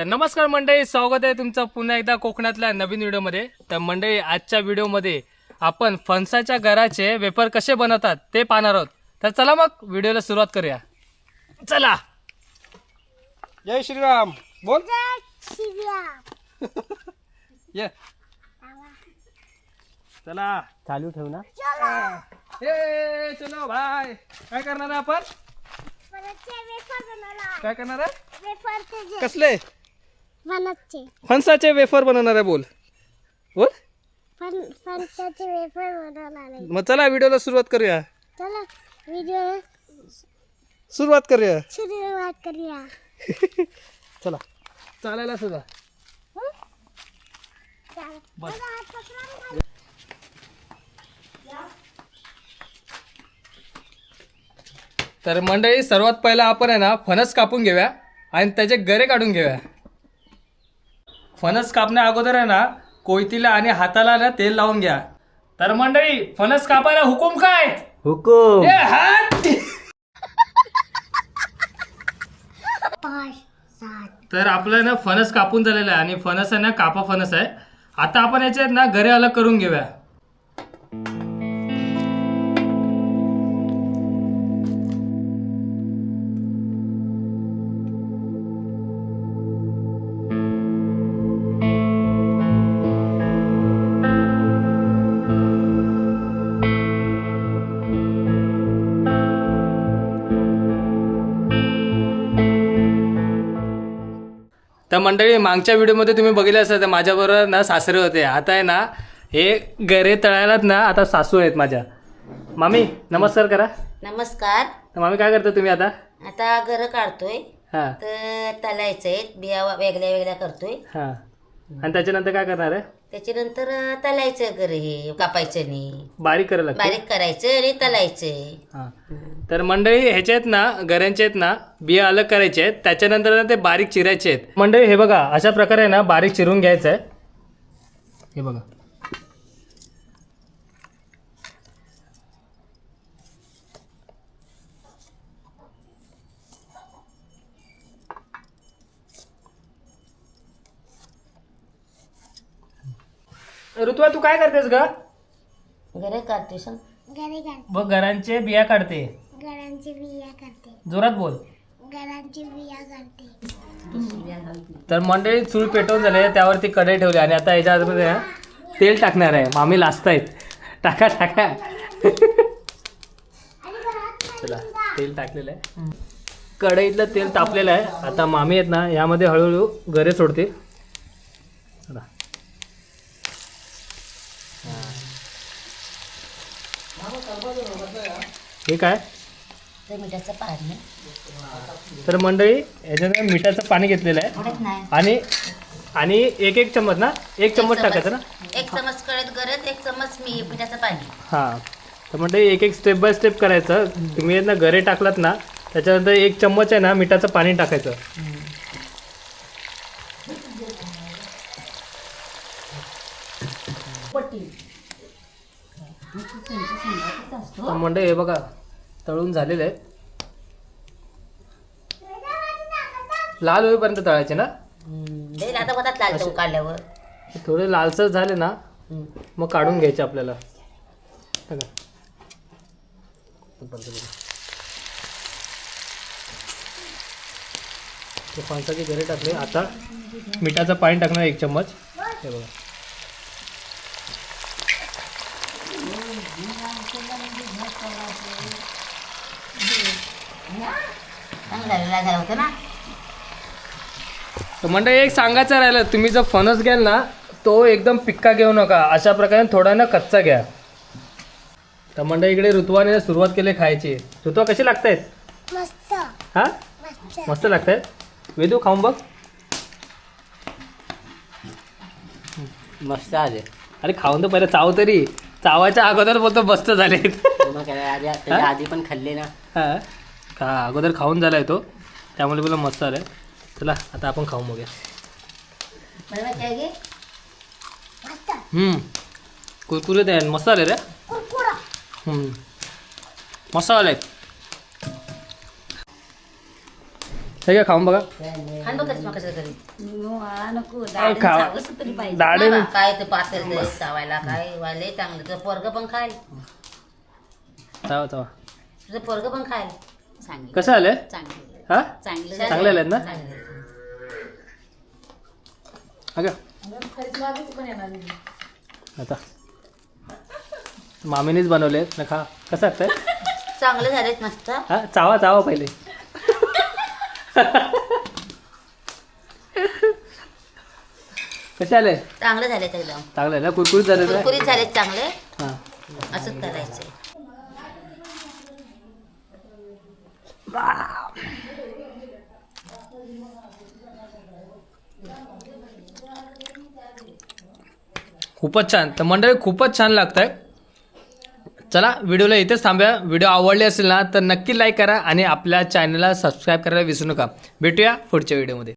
तर नमस्कार मंडळी स्वागत आहे तुमचं पुन्हा एकदा कोकणातल्या नवीन व्हिडिओमध्ये. तर मंडळी आजच्या व्हिडिओमध्ये आपण फणसाच्या घराचे वेपर कसे बनवतात ते पाहणार आहोत. तर चला मग व्हिडिओला सुरुवात करूया. चला. जय श्रीराम. बोल. ये. चला. चालू ठेव ना. ए चलो भाई काय करणार आहे आपण? काय करणार आहे? कसले? फणसचे फणसाचे वेफर बनवणार आहे बोल. बोल. फण फणसाचे वेफर बनवणार. आहे मग चला व्हिडिओला सुरुवात करूया. चला व्हिडिओ सुरुवात करूया. सुरुवात करूया. चला. चालायला सुद्धा चला. बस. चला, हात पकडा. ना. तर मंडळी सर्वात पहिला आपण आहे ना फणस कापून घेऊया आणि त्याचे गरे काढून घेऊया. फणस कापण्या अगोदर आहे ना कोयतीला आणि हाताला ना तेल लावून घ्या. तर मंडळी फणस कापायला हुकूम काय? हुकुम. ए, हात! तर आपलं ना फणस कापून झालेलं आहे आणि फणस आहे ना कापा फणस आहे. आता आपण याच्यात ना घरे अलग करून घेऊया. तर मंडळी मागच्या व्हिडिओमध्ये तुम्ही बघितलं असतं तर माझ्याबरोबर ना सासरे होते. आता आहे ना हे गरे तळायलात ना आता सासू आहेत माझ्या. मामी नमस्कार करा. नमस्कार. तर मामी काय करता तुम्ही आता? आता घर काढतोय. हां. तर तलायचंय बिया वेगळ्या वेगळ्या करतोय. हां. आणि त्याच्यानंतर काय करणार आहे? त्याच्यानंतर तलायचं घर हे कापायचं नाही बारीक करायला लागतं? बारीक करायचं आणि तलायचंय हां. तर मंडळी ह्याचे आहेत ना गऱ्यांचे आहेत ना बिया अलग करायचे आहेत. त्याच्यानंतर ना ते बारीक चिरायचे आहेत. मंडळी हे बघा अशा प्रकारे ना बारीक चिरून घ्यायचं आहे. हे बघा. ऋतुवा तू काय करतेस ग? घर काढतोय सांग. घरे काढ बघ घरांचे बिया काढते. घरांची बिया करते जोरात बोल. घरांची बिया करते तर मंडळी चूल पेटवून झाले त्यावरती कढई ठेवली आणि आता याच्यामध्ये ना तेल टाकणार आहे. मामी लाजतायत टाका टाका. चला तेल टाकलेलं आहे. कढईतलं तेल तापलेलं आहे. आता मामी आहेत ना यामध्ये हळूहळू गरे सोडते हे काय? तर मिठाचं पाणी तर मंडळी याच्यात मिठाचं पाणी घेतलेलं आहे. नाही. आणि आणि एक एक चम्मच ना? एक चम्मच टाकायचं ना? एक चमच कळत गरज एक चमच मी पिठाचं पाणी. हां. तर म्हणजे एक एक स्टेप बाय स्टेप करायचं. तुम्ही आहेत ना गरे टाकलात ना त्याच्यानंतर एक चम्मच आहे ना मिठाचं पाणी टाकायचं. तर हे बघा तळून झालेलं आहे लाल होईपर्यंत तळायचे ना? काढल्यावर. थोडे लालसर झाले ना. मग काढून घ्यायचे आपल्याला. बघा. ते फणसाचे गरे टाकले. आता मिठाचं पाणी टाकणार एक चम्मच. हे बघा. चांगलं झालं झालं होतं ना तर म्हणजे एक सांगायचं राहिलं तुम्ही जर फणस घ्याल ना तो एकदम पिक्का घेऊ नका. अशा प्रकारे थोडा ना कच्चा घ्या. तर म्हणजे इकडे ऋतुवाने सुरुवात केली खायची. ऋतुवा कशी लागतायत? मस्त. हा? मस्त. मस्त लागतायत? वेदू खाऊन बघ. मस्त आले. अरे खाऊन तर पहिलं चाव तरी. चावाच्या अगोदर बोलतो मस्त झाले. मग काय आधी त्याच्या आधी पण खाल्ले ना. हा? खा अगोदर खाऊन झालाय तो. त्यामुळे बोला मस्त आलाय चला आता आपण घे मस्त. हम्म. कुरकुरीत आहे मस्त आले रे. कुरकुरा. हम्म. मस्त आले घ्या खाऊन बघा. खान बघ कसं कसं घरी खा दाढे. नाही बा, काय ते पातेल चावायला काय वाले चांगलं. तुझं पोरग पण खाईल. चावा चावा. तुझं पोरग पण खाईल. कसं आलंय हा? चांगलं चांगले. आलेत ना? चांगलं. अगं. आता. मामीनीच बनवले ना खा कसं वाटतंय? चांगले झालेत मस्त. हा? चावा चावा पहिले. कसे आले? चांगले झालेत एकदम. चांगले ना? कुरकुरीत झाले ना कुरकुरीत झालेत चांगले. हा. असंच करायचंय खूपच छान. तर मंडळी खूपच छान लागत आहे चला व्हिडिओला इथेच थांबूया. व्हिडिओ आवडले असेल ना तर नक्की लाईक करा आणि आपल्या चॅनलला सबस्क्राईब करायला विसरू नका. भेटूया पुढच्या व्हिडिओमध्ये